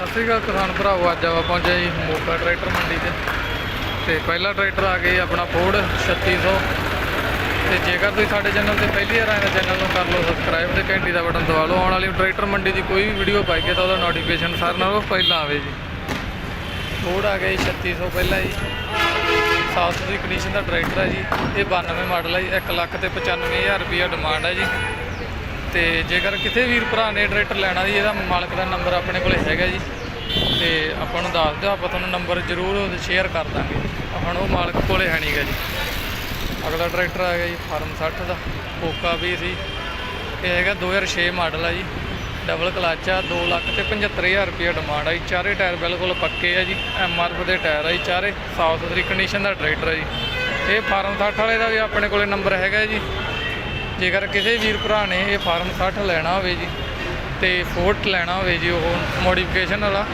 ਸਤਿ ਸ਼੍ਰੀ ਅਕਾਲ ਕਿਸਾਨ ਭਰਾਵੋ, ਅੱਜ ਆਪਾਂ ਪਹੁੰਚੇ ਜੀ ਮੋਗਾ ਟਰੈਕਟਰ ਮੰਡੀ 'ਤੇ। ਤੇ ਪਹਿਲਾ ਟਰੈਕਟਰ ਆ ਗਿਆ ਜੀ ਆਪਣਾ ਫੋਰਡ 3600 ਤੇ ਜੇਕਰ ਤੁਸੀਂ ਸਾਡੇ ਚੈਨਲ ਤੇ ਪਹਿਲੀ ਵਾਰ ਆਏ ਤਾਂ ਚੈਨਲ ਨੂੰ ਕਰ ਲਓ ਸਬਸਕ੍ਰਾਈਬ ਤੇ ਘੰਟੀ ਦਾ ਬਟਨ ਦਬਾ ਲਓ। ਆਉਣ ਵਾਲੀ ਟਰੈਕਟਰ ਮੰਡੀ ਦੀ ਕੋਈ ਵੀ ਵੀਡੀਓ ਪਾਈਏ ਤਾਂ ਉਹਦਾ ਨੋਟੀਫਿਕੇਸ਼ਨ ਸਾਰਿਆਂ ਨਾਲੋਂ ਪਹਿਲਾਂ ਆਵੇ ਜੀ। ਫੋਰਡ ਆ ਗਿਆ ਜੀ 3600 ਪਹਿਲਾਂ ਜੀ। ਸਾਊਥ ਦੀ ਕੰਡੀਸ਼ਨ ਦਾ ਟਰੈਕਟਰ ਹੈ ਜੀ। ਇਹ 92 ਮਾਡਲ ਹੈ ਜੀ 1 ਲੱਖ ਤੇ 95000 ਰੁਪਈਆ ਡਿਮਾਂਡ ਹੈ ਜੀ। ਤੇ ਜੇਕਰ ਕਿਸੇ ਵੀਰ ਭਰਾ ਨੇ ਟਰੈਕਟਰ ਲੈਣਾ ਜੀ, ਇਹਦਾ ਮਾਲਕ ਦਾ ਨੰਬਰ ਆਪਣੇ ਕੋਲੇ ਹੈਗਾ ਜੀ। ਤੇ ਆਪਾਂ ਨੂੰ ਦੱਸ ਦਿਓ, ਆਪਾਂ ਤੁਹਾਨੂੰ ਨੰਬਰ ਜ਼ਰੂਰ ਸ਼ੇਅਰ ਕਰ ਦਾਂਗੇ। ਹੁਣ ਉਹ ਮਾਲਕ ਕੋਲੇ ਹੈ ਨਹੀਂਗਾ ਜੀ। ਅਗਲਾ ਟਰੈਕਟਰ ਆ ਗਿਆ ਜੀ, ਫਾਰਮ 60 ਦਾ। ਕੋਕਾ ਵੀ ਸੀ। ਇਹ ਹੈਗਾ 2006 ਮਾਡਲ ਆ ਜੀ। ਡਬਲ ਕਲਚ ਆ 2 ਲੱਖ ਤੇ 75000 ਰੁਪਏ ਡਿਮਾਂਡ ਆ ਜੀ। ਚਾਰੇ ਟਾਇਰ ਬਿਲਕੁਲ ਪੱਕੇ ਆ ਜੀ। ਐੱਮ ਆਰ ਪੀ ਦੇ ਟਾਇਰ ਆ ਜੀ, ਚਾਰੇ। ਸਾਫ਼ ਸੁਥਰੀ ਕੰਡੀਸ਼ਨ ਦਾ ਟਰੈਕਟਰ ਆ ਜੀ। ਇਹ ਫਾਰਮ 60 ਵਾਲੇ ਦਾ ਵੀ ਆਪਣੇ ਕੋਲੇ ਨੰਬਰ ਹੈਗਾ ਜੀ। ਜੇਕਰ ਕਿਸੇ ਵੀਰ ਭਰਾ ਨੇ ਇਹ ਫਾਰਮ 60 ਲੈਣਾ ਹੋਵੇ ਜੀ ਤੇ ਫੋਰਟ ਲੈਣਾ ਹੋਵੇ ਜੀ ਉਹ ਮੋਡੀਫਿਕੇਸ਼ਨ ਵਾਲਾ,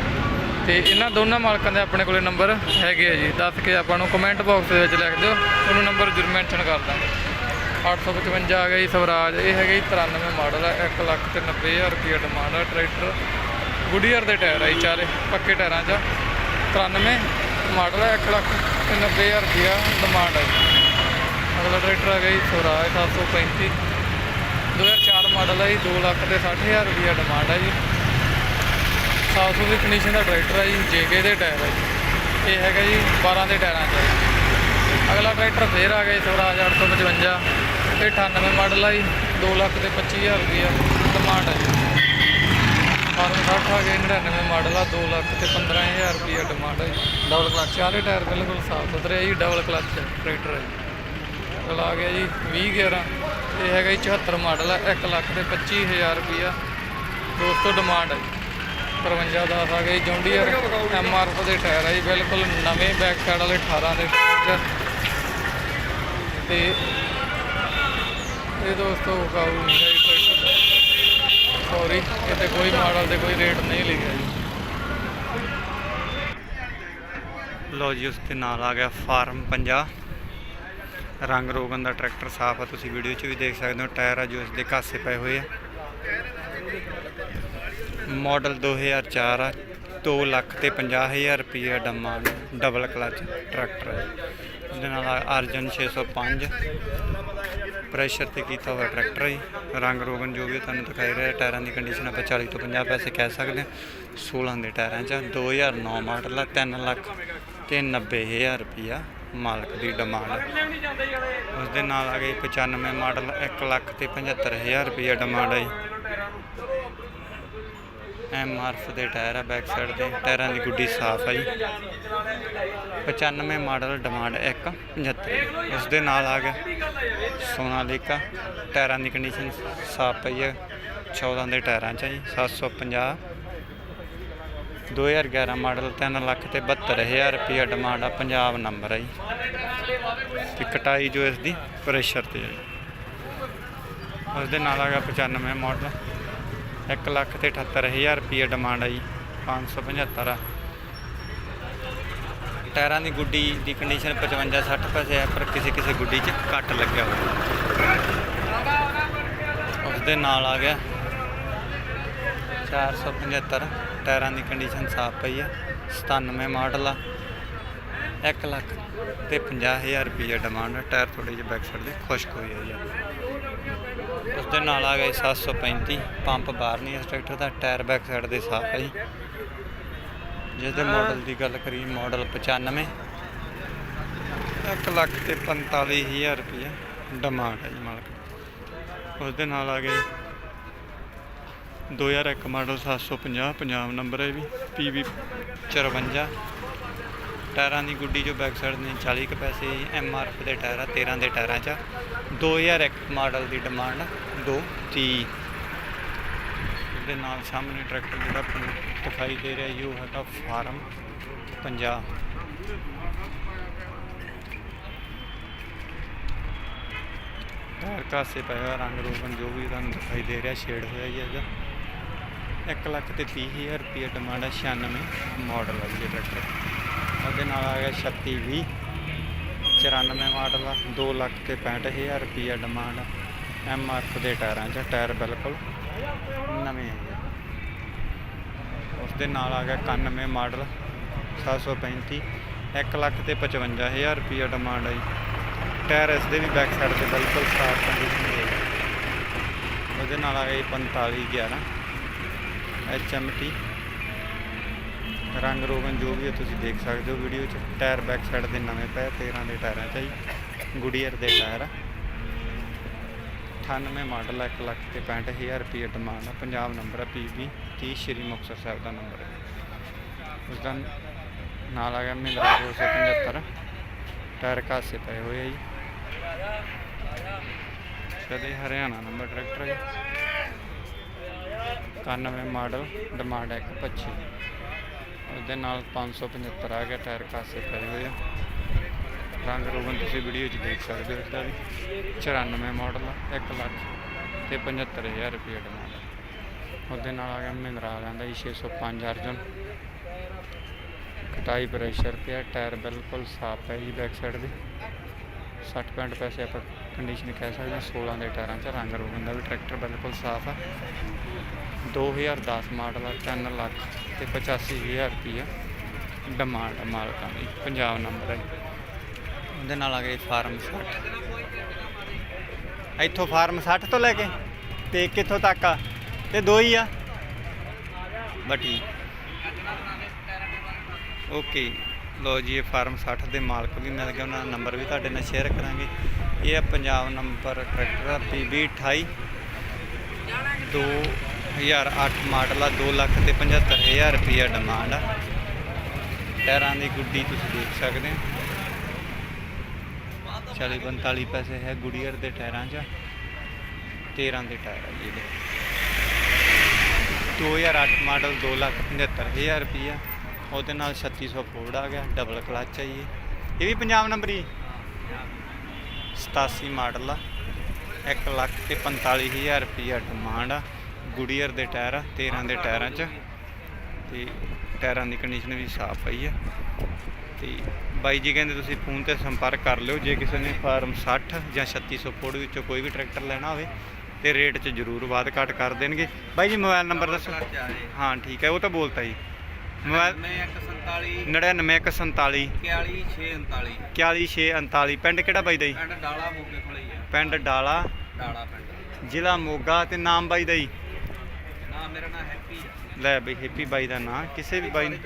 ਤੇ ਇਹਨਾਂ ਦੋਨਾਂ ਮਾਲਕਾਂ ਦੇ ਆਪਣੇ ਕੋਲੇ ਨੰਬਰ ਹੈਗੇ ਆ ਜੀ। ਦੱਸ ਕੇ ਆਪਾਂ ਨੂੰ ਕਮੈਂਟ ਬਾਕਸ ਦੇ ਵਿੱਚ ਲਿਖ ਦਿਓ, ਉਹਨੂੰ ਨੰਬਰ ਜ਼ਰੂਰ ਮੈਂਸ਼ਨ ਕਰ ਦਾਂਗੇ। 855 ਆ ਗਿਆ ਜੀ ਸਵਰਾਜ, ਇਹ ਹੈਗਾ ਜੀ 93 ਮਾਡਲ ਹੈ 1 ਲੱਖ ਤੇ 90000 ਰੁਪਏ ਡਿਮਾਂਡ ਹੈ ਟਰੈਕਟਰ। ਗੁਡੀਅਰ ਦੇ ਟਾਇਰ ਆ ਜੀ ਚਾਰੇ, ਪੱਕੇ ਟਾਇਰਾਂ 'ਚ। 93 ਮਾਡਲ ਹੈ 1 ਲੱਖ ਤੇ 90000 ਰੁਪਏ ਡਿਮਾਂਡ ਹੈ ਜੀ। ਅਗਲਾ ਟਰੈਕਟਰ ਆ ਗਿਆ ਜੀ ਸਵਰਾਜ 735 2004 ਮਾਡਲ ਹੈ ਜੀ 2 ਲੱਖ ਤੇ 60000 ਰੁਪਏ ਡਿਮਾਂਡ ਹੈ ਜੀ। ਸਾਊਥ ਦੀ ਕੰਡੀਸ਼ਨ ਦਾ ਟਰੈਕਟਰ ਹੈ ਜੀ ਜੇਕੇ ਦੇ ਟਾਇਰ ਹੈ ਜੀ। ਇਹ ਹੈਗਾ ਜੀ 12 ਦੇ ਟਾਇਰਾਂ 'ਚ ਹੈ ਜੀ। ਅਗਲਾ ਟਰੈਕਟਰ ਫੇਰ ਆ ਗਿਆ ਜੀ, ਸਵਰਾਜ 855 ਇਹ 98 ਮਾਡਲ ਹੈ ਜੀ 2 ਲੱਖ ਤੇ 25000 ਰੁਪਏ ਡਿਮਾਂਡ ਹੈ ਜੀ। ਫਾਰਮ 60 ਆ ਗਿਆ 99 ਮਾਡਲ ਆ 2 ਲੱਖ ਤੇ 15000 ਰੁਪਏ ਡਿਮਾਂਡ ਹੈ ਜੀ। ਡਬਲ ਕਲਚ ਚਾਰੇ ਟਾਇਰ ਬਿਲਕੁਲ ਸਾਫ਼ ਸੁਥਰੇ ਹੈ ਜੀ ਡਬਲ ਕਲਚ ਟਰੈਕਟਰ ਹੈ ਜੀ ਆ ਗਿਆ ਜੀ 2011 ਇਹ ਹੈਗਾ ਜੀ 74 ਮਾਡਲ ਹੈ 1 ਲੱਖ ਤੇ 25000 ਰੁਪਿਆ ਦੋਸਤੋ ਡਿਮਾਂਡ ਹੈ ਜੀ। 53 ਦਾ ਆ ਗਈ ਜੌਂਡੀਅਰ ਐਮਆਰਐਫ ਦੇ ਟਾਇਰ ਹੈ ਜੀ, ਬਿਲਕੁਲ ਨਵੇਂ ਬੈਕ ਸਾਈਡ ਵਾਲੇ 18 ਦੇ ਤੇ ਇਹ ਦੋਸਤੋ ਕਾਬੂ ਸੌਰੀ ਕਿਤੇ ਕੋਈ। ਮਾਡਲ ਤੇ ਕੋਈ ਰੇਟ ਨਹੀਂ ਲਿਖਿਆ ਜੀ। ਲੋ ਜੀ ਉਸ ਦੇ ਨਾਲ ਆ ਗਿਆ ਫਾਰਮ 50 ਰੰਗ ਰੋਗਨ ਦਾ ਟਰੈਕਟਰ ਸਾਫ਼ ਆ, ਤੁਸੀਂ ਵੀਡੀਓ 'ਚ ਵੀ ਦੇਖ ਸਕਦੇ ਹੋ, ਟਾਇਰ ਆ ਜੋ ਇਸ ਦੇ ਕਾਸੇ ਪਏ ਹੋਏ ਆ ਮਾਡਲ 2004 ਆ 2 ਲੱਖ ਤੇ 50000 ਰੁਪਏ ਡੰਮਾ ਡਬਲ ਕਲਚ ਟਰੈਕਟਰ ਹੈ ਉਹਦੇ ਨਾਲ ਆ ਅਰਜਨ 605 ਪ੍ਰੈਸ਼ਰ ਤੇ ਕੀਤਾ ਹੋਇਆ ਟਰੈਕਟਰ ਹੈ ਜੀ। ਰੰਗ ਰੋਗਨ ਜੋ ਵੀ ਤੁਹਾਨੂੰ ਦਿਖਾਈ ਰਿਹਾ, ਟਾਇਰਾਂ ਦੀ ਕੰਡੀਸ਼ਨ ਆਪਾਂ 40 ਤੋਂ 50 ਪੈਸੇ ਕਹਿ ਸਕਦੇ ਹਾਂ 16 ਦੇ ਟਾਇਰਾਂ 'ਚ ਆ। 2009 ਮਾਡਲ ਆ 3 ਲੱਖ ਤੇ 90000 ਰੁਪਿਆ ਮਾਲਕ ਦੀ ਡਿਮਾਂਡ। ਉਸ ਦੇ ਨਾਲ ਆ ਗਈ 95 ਮਾਡਲ 1 ਲੱਖ ਤੇ 75000 ਰੁਪਿਆ ਡਿਮਾਂਡ ਹੈ ਐਮ ਆਰਫ ਦੇ ਟਾਇਰ ਆ ਬੈਕ ਸਾਈਡ ਦੇ, ਟਾਇਰਾਂ ਦੀ ਗੁੱਡੀ ਸਾਫ਼ ਆ ਜੀ 95 ਮਾਡਲ ਡਿਮਾਂਡ 1 75 ਉਸ ਦੇ ਨਾਲ ਆ ਗਿਆ ਸੋਨਾਲੀਕਾ, ਟਾਇਰਾਂ ਦੀ ਕੰਡੀਸ਼ਨ ਸਾਫ਼ ਪਈ ਹੈ। 14 ਦੇ ਟਾਇਰਾਂ ਚ ਆ ਜੀ 750 2011 ਮਾਡਲ 3 ਲੱਖ ਤੇ 72000 ਰੁਪਏ ਡਿਮਾਂਡ ਆ, ਪੰਜਾਬ ਨੰਬਰ ਆ ਜੀ। ਤੇ ਕਟਾਈ ਜੋ ਇਸ ਦੀ ਪ੍ਰੈਸ਼ਰ ਤੇ ਆ ਜੀ। ਉਸ ਦੇ ਨਾਲ ਆ ਗਿਆ 95 ਮਾਡਲ 1 ਲੱਖ ਤੇ 78000 ਰੁਪਏ ਡਿਮਾਂਡ ਆ ਜੀ 575 ਆ। ਟਾਇਰਾਂ ਦੀ ਗੁੱਡੀ ਦੀ ਕੰਡੀਸ਼ਨ 55 60 ਪੈਸੇ ਆ, ਪਰ ਕਿਸੇ ਕਿਸੇ ਗੁੱਡੀ 'ਚ ਕੱਟ ਲੱਗਿਆ ਹੋਇਆ। ਉਸ ਦੇ ਨਾਲ ਆ ਗਿਆ 475 ਟਾਇਰਾਂ ਦੀ ਕੰਡੀਸ਼ਨ ਸਾਫ਼ ਪਈ ਆ 97 ਮਾਡਲ ਆ। 1 ਲੱਖ ਤੇ 50000 ਰੁਪਏ ਡਿਮਾਂਡ ਹੈ ਟਾਇਰ ਥੋੜੇ ਜਿਹੇ ਬੈਕ ਸਾਈਡ ਦੇ ਖੁਸ਼ਕ ਹੋਈ ਆ ਜੀ। ਉਸ ਦੇ ਨਾਲ ਆ ਗਏ 735 ਪੰਪ ਬਾਹਰ ਨਹੀਂ ਇਸ ਟਰੈਕਟਰ ਦਾ, ਟਾਇਰ ਬੈਕ ਸਾਈਡ ਦੇ ਸਾਫ਼ ਹੈ ਜੀ। ਜਿਸ ਦੇ ਮਾਡਲ ਦੀ ਗੱਲ ਕਰੀਏ ਮਾਡਲ 95 1 ਲੱਖ ਤੇ 45000 ਰੁਪਏ ਡਿਮਾਂਡ ਹੈ ਜੀ ਮਾਲਕ। ਉਸ ਦੇ ਨਾਲ ਆ ਗਏ 2001 ਮਾਡਲ 750 ਪੰਜਾਬ ਨੰਬਰ ਹੈ ਵੀ PV 54 ਟਾਇਰਾਂ ਦੀ ਗੁੱਡੀ ਜੋ ਬੈਕ ਸਾਈਡ ਨੇ 40 ਕੁ ਪੈਸੇ ਐਮਆਰਐਫ ਦੇ ਟਾਇਰ ਆ 13 ਦੇ ਟਾਇਰਾਂ 'ਚ ਆ। 2001 ਮਾਡਲ ਦੀ ਡਿਮਾਂਡ 230 ਦੇ ਨਾਲ ਸਾਹਮਣੇ ਟਰੈਕਟਰ ਜਿਹੜਾ ਦਿਖਾਈ ਦੇ ਰਿਹਾ ਜੀ ਉਹ ਹੈਗਾ ਫਾਰਮ 50 ਟਾਇਰ ਕਾਸੇ ਪਿਆ ਹੋਇਆ ਰੰਗ ਰੋਗਨ ਜੋ ਵੀ ਤੁਹਾਨੂੰ ਦਿਖਾਈ ਦੇ ਰਿਹਾ, ਸ਼ੇਡ ਹੋਇਆ ਜੀ ਇਹਦਾ। 1 ਲੱਖ ਤੇ 30000 ਰੁਪਏ ਡਿਮਾਂਡ ਹੈ 96 ਮਾਡਲ ਹੈ ਜੀ ਇਹ ਟਰੈਕਟਰ ਉਹਦੇ ਨਾਲ ਆ ਗਿਆ 3620 94 ਮਾਡਲ ਆ 2 ਲੱਖ ਤੇ 65000 ਰੁਪਏ ਡਿਮਾਂਡ ਐਮ ਆਰ ਦੇ ਟਾਇਰਾਂ 'ਚ ਟਾਇਰ ਬਿਲਕੁਲ ਨਵੇਂ ਹੈ ਜੀ। ਉਸ ਦੇ ਨਾਲ ਆ ਗਿਆ 91 ਮਾਡਲ 735 1 ਲੱਖ ਤੇ 55000 ਰੁਪਏ ਡਿਮਾਂਡ ਆਈ ਟਾਇਰ ਇਸ ਦੇ ਵੀ ਬੈਕ ਸਾਈਡ ਤੇ ਬਿਲਕੁਲ ਸਾਫ਼ ਕੰਡੀਸ਼ਨ ਦੇ ਉਹਦੇ ਨਾਲ ਆ ਗਿਆ 45 11 HMT ਰੰਗ ਰੋਗਨ ਜੋ ਵੀ ਹੈ ਤੁਸੀਂ ਦੇਖ ਸਕਦੇ ਹੋ ਵੀਡੀਓ 'ਚ। ਟਾਇਰ ਬੈਕ ਸਾਈਡ ਦੇ ਨਵੇਂ ਪਏ 13 ਦੇ ਟਾਇਰਾਂ 'ਚ ਜੀ। ਗੁਡੀਅਰ ਦੇ ਟਾਇਰ ਆ। 98 ਮਾਡਲ 1 ਲੱਖ ਤੇ 65000 ਰੁਪਏ ਡਿਮਾਂਡ ਆ। ਪੰਜਾਬ ਨੰਬਰ ਆ ਪੀਬੀ 30 ਸ਼੍ਰੀ ਮੁਕਤਸਰ ਸਾਹਿਬ ਦਾ ਨੰਬਰ ਹੈ ਉਸ ਦਾ ਨਾਲ ਆ ਗਿਆ ਮਹਿੰਦਰਾ 275 ਟਾਇਰ ਕਾਸੇ ਪਏ ਹੋਏ ਆ ਜੀ। ਕਦੇ ਹਰਿਆਣਾ ਨੰਬਰ ਟਰੈਕਟਰ ਹੈ 91 ਮਾਡਲ, ਡਿਮਾਂਡ 125 ਉਹਦੇ ਨਾਲ 575 ਆ ਗਿਆ, ਟਾਇਰ ਕਾਸੇ ਪਏ ਹੋਏ ਆ। ਰੰਗ ਰੋਗਨ ਤੁਸੀਂ ਵੀਡੀਓ 'ਚ ਦੇਖ ਸਕਦੇ ਹੋ ਇਸਦਾ ਵੀ। 94 ਮਾਡਲ ਆ 1 ਲੱਖ ਤੇ 75000 ਰੁਪਏ ਡਿਮਾਂਡ ਉਹਦੇ ਨਾਲ ਆ ਗਿਆ ਮਹਿੰਦਰਾ ਵਾਲਿਆਂ ਦਾ ਜੀ 605 ਅਰਜਨ। ਕਟਾਈ ਪ੍ਰੈਸ਼ਰ ਪਿਆ ਟਾਇਰ ਬਿਲਕੁਲ ਸਾਫ਼ ਹੈ ਜੀ ਬੈਕ ਸਾਈਡ ਦੇ। 60 ਪੈਂਟ ਪੈਸੇ ਆਪਾਂ ਕੰਡੀਸ਼ਨ ਕਹਿ ਸਕਦੇ ਹਾਂ 16 ਦੇ ਟਾਇਰਾਂ 'ਚ ਰੰਗ ਰੋਗਨ ਦਾ ਵੀ ਟਰੈਕਟਰ ਬਿਲਕੁਲ ਸਾਫ਼ ਆ। 2010 ਮਾਡਲ ਆ 3 ਲੱਖ ਤੇ 85000 ਰੁਪਈਆ ਡਿਮਾਂਡ ਮਾਲਕਾਂ ਦੀ, ਪੰਜਾਬ ਨੰਬਰ ਹੈ ਉਹਦੇ ਨਾਲ ਆ ਗਏ ਫਾਰਮ 60 ਇੱਥੋਂ ਫਾਰਮ 60 ਤੋਂ ਲੈ ਕੇ ਤੇ ਕਿੱਥੋਂ ਤੱਕ ਆ? ਤੇ ਦੋ ਹੀ ਆ। ਬਟੀ ਓਕੇ ਲੋ ਜੀ, ਇਹ ਫਾਰਮ 60 ਦੇ ਮਾਲਕ ਵੀ ਮਿਲ ਗਏ, ਉਹਨਾਂ ਦਾ ਨੰਬਰ ਵੀ ਤੁਹਾਡੇ ਨਾਲ ਸ਼ੇਅਰ ਕਰਾਂਗੇ। ਇਹ ਆ ਪੰਜਾਬ ਨੰਬਰ ਟਰੈਕਟਰ ਆ PB 28 2008 ਮਾਡਲ ਆ 2 ਲੱਖ ਤੇ 75000 ਰੁਪਈਆ ਡਿਮਾਂਡ ਆ। ਟਾਇਰਾਂ ਦੀ ਗੁੱਡੀ ਤੁਸੀਂ ਦੇਖ ਸਕਦੇ ਹੋ। 40 45 ਪੈਸੇ ਹੈ ਗੁੜੀਅਰ ਦੇ ਟਾਇਰਾਂ 'ਚ। 13 ਦੇ ਟਾਇਰ ਆ ਜੀ ਇਹਦੇ। 2008 ਮਾਡਲ 2 ਲੱਖ 75000 ਰੁਪਈਆ। ਉਹਦੇ ਨਾਲ 3600 ਫੋਰਡ ਆ ਗਿਆ ਡਬਲ ਕਲਚ ਆ ਜੀ। ਇਹ। ਵੀ ਪੰਜਾਬ ਨੰਬਰ ਹੀ 87 ਮਾਡਲ ਆ। 1 ਲੱਖ ਤੇ 45000 ਰੁਪਈਆ ਡਿਮਾਂਡ ਆ। ਗੁਡੀਅਰ ਦੇ ਟਾਇਰ ਆ 13 ਦੇ ਟਾਇਰਾਂ 'ਚ। ਤੇ ਟਾਇਰਾਂ ਦੀ ਕੰਡੀਸ਼ਨ ਵੀ ਸਾਫ਼ ਪਈ ਆ ਤੇ ਬਾਈ ਜੀ ਕਹਿੰਦੇ ਤੁਸੀਂ ਫੋਨ ਤੇ ਸੰਪਰਕ ਕਰ ਲਿਓ ਜੇ ਕਿਸੇ ਨੇ ਫਾਰਮ 60 ਜਾਂ 3600 ਫੋਰਡ ਵਿੱਚੋਂ ਕੋਈ ਵੀ ਟਰੈਕਟਰ ਲੈਣਾ ਹੋਵੇ ਤੇ ਰੇਟ 'ਚ ਜ਼ਰੂਰ ਵਾਧ ਘੱਟ ਕਰ ਦੇਣਗੇ। ਬਾਈ ਜੀ ਮੋਬਾਈਲ ਨੰਬਰ ਦੱਸੋ। ਹਾਂ ਠੀਕ ਹੈ ਉਹ ਤਾਂ ਬੋਲਤਾ ਜੀ। ਮੋਬਾਈਲ 9147 99147 41639 41639 ਪਿੰਡ ਕਿਹੜਾ ਬਾਈ ਦਾ ਜੀ? ਪਿੰਡ ਡਾਲਾ ਮੋਗੇ ਕੋਲੇ ਹੀ ਆ। ਪਿੰਡ ਡਾਲਾ। ਡਾਲਾ ਪਿੰਡ। ਜ਼ਿਲ੍ਹਾ ਮੋਗਾ ਤੇ ਨਾਮ ਬਾਈ ਦਾ ਜੀ? ਨਾ ਮੇਰਾ ਨਾਮ ਹੈਪੀ ਆ। ਲੈ ਬਈ ਹੈਪੀ ਬਾਈ ਦਾ ਨਾਂ। ਕਿਸੇ ਵੀ ਬਾਈ ਨੇ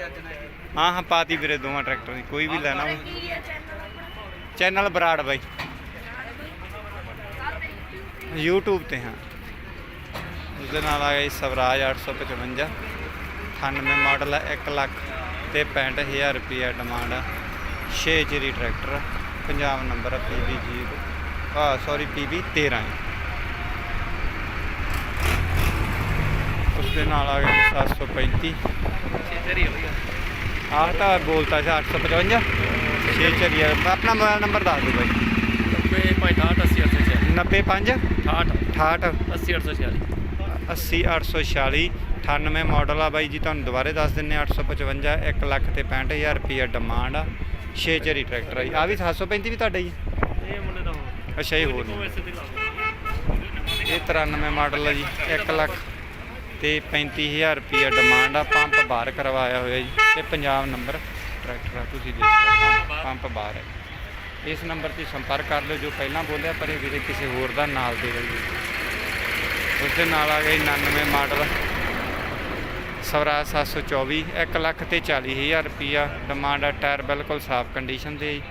ਹਾਂ ਹਾਂ ਪਾਤੀ ਵੀਰੇ ਦੋਵਾਂ ਟਰੈਕਟਰ ਦੀ। ਕੋਈ ਵੀ ਲੈਣਾ ਚੈਨਲ ਬਰਾੜ ਬਾਈ। YouTube ਤੇ। ਹਾਂ। ਉਸ ਦੇ ਨਾਲ ਆ ਗਿਆ ਸਵਰਾਜ 855 98 ਮਾਡਲ ਹੈ 1 ਲੱਖ ਤੇ 65000 ਰੁਪਏ ਡਿਮਾਂਡ ਆ। 6 ਜਿਹੜੀ ਟਰੈਕਟਰ ਆ, ਪੰਜਾਬ ਨੰਬਰ ਆ PB 0 ਆ ਸੌਰੀ PB 13 ਹੈ ਉਸ ਦੇ ਨਾਲ ਆ ਗਿਆ ਜੀ 735 ਛੇਤਰੀ ਹੋ ਗਿਆ ਆਹ ਤਾਂ ਬੋਲਤਾ ਸੀ 855 ਛੇ ਚਲੀਆ ਆਪਣਾ ਮੋਬਾਈਲ ਨੰਬਰ ਦੱਸ ਦਿਓ ਬਾਈ। 90 85 95 68 68 80 846 80 846 98 ਮਾਡਲ ਆ ਬਾਈ ਜੀ ਤੁਹਾਨੂੰ ਦੁਬਾਰੇ ਦੱਸ ਦਿੰਨੇ 855 1 ਲੱਖ ਤੇ 65000 ਰੁਪਏ ਡਿਮਾਂਡ ਆ। 6 ਚਰੀ ਟਰੈਕਟਰ ਆ ਜੀ। ਆ ਵੀ 735 ਵੀ ਤੁਹਾਡਾ ਜੀ? ਇਹ ਮੁੰਡੇ ਦਾ ਹੋ ਅੱਛਾ ਇਹ ਹੋਰ ਇਹ 93 ਮਾਡਲ ਆ ਜੀ 1 ਲੱਖ ਤੇ 35000 ਰੁਪਏ ਡਿਮਾਂਡ ਆ। ਪੰਪ ਬਾਹਰ ਕਰਵਾਇਆ ਹੋਇਆ ਜੀ। ਤੇ ਪੰਜਾਬ ਨੰਬਰ ਟਰੈਕਟਰ ਆ ਤੁਸੀਂ ਦੇਖ ਸਕਦੇ ਹੋ। ਪੰਪ ਬਾਹਰ ਹੈ ਇਸ ਨੰਬਰ ਤੇ ਸੰਪਰਕ ਕਰ ਲਿਓ ਜੋ ਪਹਿਲਾਂ ਬੋਲਿਆ ਪਰ ਇਹ ਵੀਰੇ ਕਿਸੇ ਹੋਰ ਦਾ ਨਾਲ ਦੇ ਰਹੀ ਉਸ ਦੇ ਨਾਲ ਆ ਗਿਆ ਜੀ 99 ਮਾਡਲ। ਸਵਰਾਜ 724 1 ਲੱਖ ਤੇ 40000 ਰੁਪਿਆ ਡਿਮਾਂਡ ਆ ਟਾਇਰ ਬਿਲਕੁਲ ਸਾਫ਼ ਕੰਡੀਸ਼ਨ ਦੇ ਜੀ।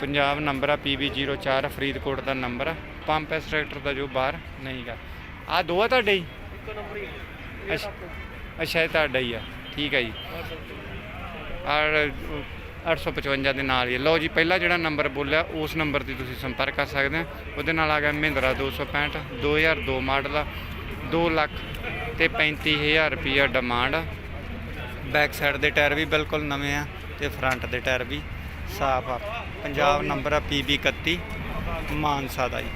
ਪੰਜਾਬ ਨੰਬਰ ਆ PB04 ਫਰੀਦਕੋਟ ਦਾ ਨੰਬਰ ਆ। ਪੰਪ ਐਸ ਟਰੈਕਟਰ ਦਾ ਜੋ ਬਾਹਰ ਨਹੀਂਗਾ ਆ ਦੋ ਆ ਤੁਹਾਡੇ ਹੀ ਅੱਛਾ ਅੱਛਾ, ਇਹ ਤੁਹਾਡਾ ਹੀ ਆ। ਠੀਕ ਹੈ ਜੀ। ਔਰ 855 ਦੇ ਨਾਲ ਹੀ ਹੈ। ਲਓ ਜੀ, ਪਹਿਲਾ ਜਿਹੜਾ ਨੰਬਰ ਬੋਲਿਆ, ਉਸ ਨੰਬਰ ਤੇ ਤੁਸੀਂ ਸੰਪਰਕ ਕਰ ਸਕਦੇ ਹੋ। ਉਹਦੇ ਨਾਲ ਆ ਗਿਆ ਮਹਿੰਦਰਾ 265 2002 ਮਾਡਲ ਆ। 2 ਲੱਖ ਤੇ 35000 ਰੁਪਈਆ ਡਿਮਾਂਡ ਆ। ਬੈਕ ਸਾਈਡ ਦੇ ਟਾਇਰ ਵੀ ਬਿਲਕੁਲ ਨਵੇਂ ਆ ਤੇ ਫਰੰਟ ਦੇ ਟਾਇਰ ਵੀ ਸਾਫ਼ ਆ। ਪੰਜਾਬ ਨੰਬਰ ਆ PB 31 ਮਾਨਸਾ ਦਾ ਜੀ।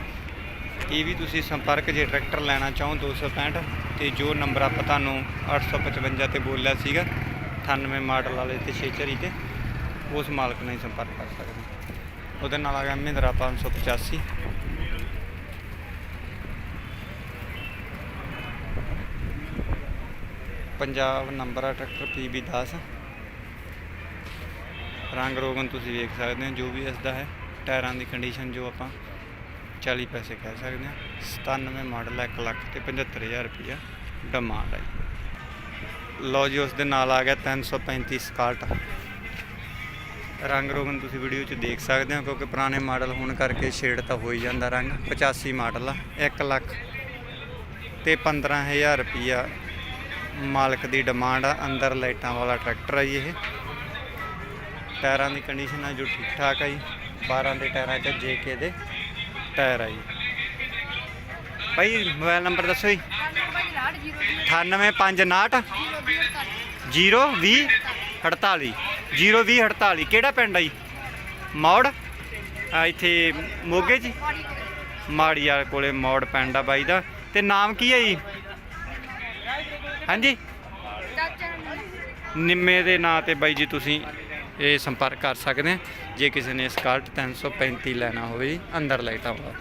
ਇਹ ਵੀ ਤੁਸੀਂ ਸੰਪਰਕ ਜੇ ਟਰੈਕਟਰ ਲੈਣਾ ਚਾਹੋ 265 ਤੇ ਜੋ ਨੰਬਰ ਆਪਾਂ ਤੁਹਾਨੂੰ 855 ਤੇ ਬੋਲਿਆ ਸੀਗਾ 98 ਮਾਡਲ ਵਾਲੇ ਤੇ 6 ਚਰੀ ਤੇ, ਉਸ ਮਾਲਕ ਨਾਲ ਹੀ ਸੰਪਰਕ ਕਰ ਸਕਦੇ ਉਹਦੇ ਨਾਲ ਆ ਗਿਆ ਮਹਿੰਦਰਾ 585 ਪੰਜਾਬ ਨੰਬਰ ਆ ਟਰੈਕਟਰ PB 10 ਰੰਗ ਰੋਗਨ ਤੁਸੀਂ ਵੇਖ ਸਕਦੇ ਹੋ, ਜੋ ਵੀ ਇਸ ਦਾ ਹੈ, ਟਾਇਰਾਂ ਦੀ ਕੰਡੀਸ਼ਨ ਜੋ ਆਪਾਂ 40 ਪੈਸੇ ਕਹਿ ਸਕਦੇ ਹਾਂ 97 ਮਾਡਲ 1 ਲੱਖ ਤੇ 75000 ਰੁਪਇਆ ਡਿਮਾਂਡ ਹੈ ਲਓ ਜੀ ਉਸ ਦੇ ਨਾਲ ਆ ਗਿਆ 335 ਸਕਾਲਟ ਰੰਗ ਰੋਗਨ ਤੁਸੀਂ ਵੀਡੀਓ 'ਚ ਦੇਖ ਸਕਦੇ ਹੋ, ਕਿਉਂਕਿ ਪੁਰਾਣੇ ਮਾਡਲ ਹੋਣ ਕਰਕੇ ਸ਼ੇਡ ਤਾਂ ਹੋ ਹੀ ਜਾਂਦਾ ਰੰਗ। 85 ਮਾਡਲ ਆ 1 ਲੱਖ ਤੇ 15000 ਰੁਪਇਆ ਮਾਲਕ ਦੀ ਡਿਮਾਂਡ ਆ, ਅੰਦਰ ਲਾਈਟਾਂ ਵਾਲਾ ਟਰੈਕਟਰ ਆ ਜੀ ਇਹ। ਟਾਇਰਾਂ ਦੀ ਕੰਡੀਸ਼ਨ ਆ ਜੋ ਠੀਕ ਠਾਕ ਆ ਜੀ। 12 ਦੇ ਟਾਇਰਾਂ 'ਚ ਜੇਕੇ ਦੇ ਟਾਇਰ ਆ ਜੀ। ਭਾਈ ਮੋਬਾਈਲ ਨੰਬਰ ਦੱਸੋ ਜੀ। 98559 020 48 020 48 ਕਿਹੜਾ ਪਿੰਡ ਆ ਜੀ? ਮੌੜ। ਇੱਥੇ ਮੋਗੇ ਜੀ। ਮਾੜੀ ਵਾਲੇ ਕੋਲੇ ਮੌੜ ਪਿੰਡ ਆ ਬਾਈ ਦਾ। ਤੇ ਨਾਮ ਕੀ ਹੈ ਜੀ? ਹਾਂਜੀ। ਨਿੰਮੇ ਦੇ ਨਾਂ ਤੇ ਬਾਈ ਜੀ ਤੁਸੀਂ ਇਹ ਸੰਪਰਕ ਕਰ ਸਕਦੇ ਆ ਜੇ ਕਿਸੇ ਨੇ ਸਕਾਲਟ 335 ਲੈਣਾ ਹੋਵੇ ਜੀ, ਅੰਦਰ ਲਾਈਟਾਂ ਵਾਲਾ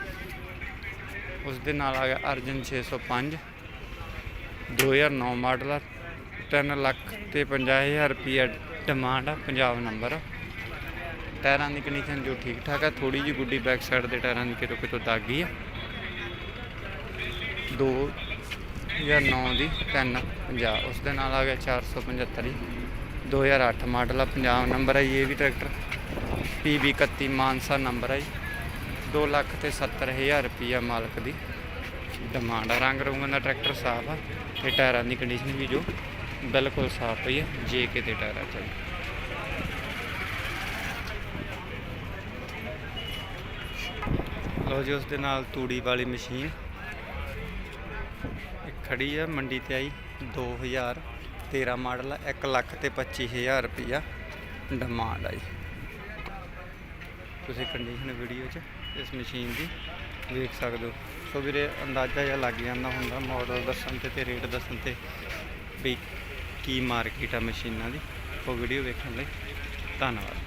ਉਸ ਦੇ ਨਾਲ ਆ ਗਿਆ ਅਰਜਨ 605 2009 ਮਾਡਲ ਆ 3 ਲੱਖ ਤੇ 50000 ਰੁਪਈਆ ਡਿਮਾਂਡ ਆ, ਪੰਜਾਬ ਨੰਬਰ ਟਾਇਰਾਂ ਦੀ ਕੰਡੀਸ਼ਨ ਜੋ ਠੀਕ ਠਾਕ ਆ ਥੋੜੀ ਜਿਹੀ ਗੁੱਡੀ ਬੈਕ ਸਾਈਡ ਦੇ ਟਾਇਰਾਂ ਦੀ ਕਿਤੋਂ ਕਿਤੋਂ ਦਾਗੀ ਆ। ਦੋ 2009 ਦੀ 350 ਉਸ ਦੇ ਨਾਲ ਆ ਗਿਆ 475 2008 ਮਾਡਲ ਆ ਪੰਜਾਬ ਨੰਬਰ ਆ ਜੀ, ਇਹ ਵੀ ਟਰੈਕਟਰ। PB 31 ਮਾਨਸਾ ਨੰਬਰ ਆ ਜੀ। 2 ਲੱਖ ਤੇ 70000 ਰੁਪਈਆ ਮਾਲਕ ਦੀ ਡਿਮਾਂਡ ਆ। ਰੰਗ ਰੁੰਗਾਂ ਦਾ ਟਰੈਕਟਰ ਸਾਫ਼ ਆ ਤੇ ਟਾਇਰਾਂ ਦੀ ਕੰਡੀਸ਼ਨ ਵੀ ਜੋ ਬਿਲਕੁਲ ਸਾਫ਼ ਪਈ ਹੈ ਜੇ ਕੇ ਤੇ ਟਾਇਰਾਂ ਚ ਆ। ਜੀ। ਉਸ ਦੇ ਨਾਲ ਤੂੜੀ ਵਾਲੀ ਮਸ਼ੀਨ। ਖੜੀ ਆ ਮੰਡੀ ਤੇ ਆਈ 2013 ਮਾਡਲ ਆ 1 ਲੱਖ ਤੇ 25000 ਰੁਪਈਆ ਡਿਮਾਂਡ ਆਈ। ਤੁਸੀਂ ਕੰਡੀਸ਼ਨ ਵੀਡੀਓ 'ਚ ਇਸ ਮਸ਼ੀਨ ਦੀ ਵੇਖ ਸਕਦੇ ਹੋ। ਸੋ ਵੀਰੇ, ਅੰਦਾਜ਼ਾ ਜਿਹਾ ਲੱਗ ਜਾਂਦਾ ਹੁੰਦਾ ਮਾਡਲ ਦੱਸਣ ਤੇ ਤੇ ਰੇਟ ਦੱਸਣ ਤੇ ਵੀ ਕੀ ਮਾਰਕੀਟ ਆ ਮਸ਼ੀਨਾਂ ਦੀ। ਉਹ ਵੀਡੀਓ ਵੇਖਣ ਲਈ ਧੰਨਵਾਦ।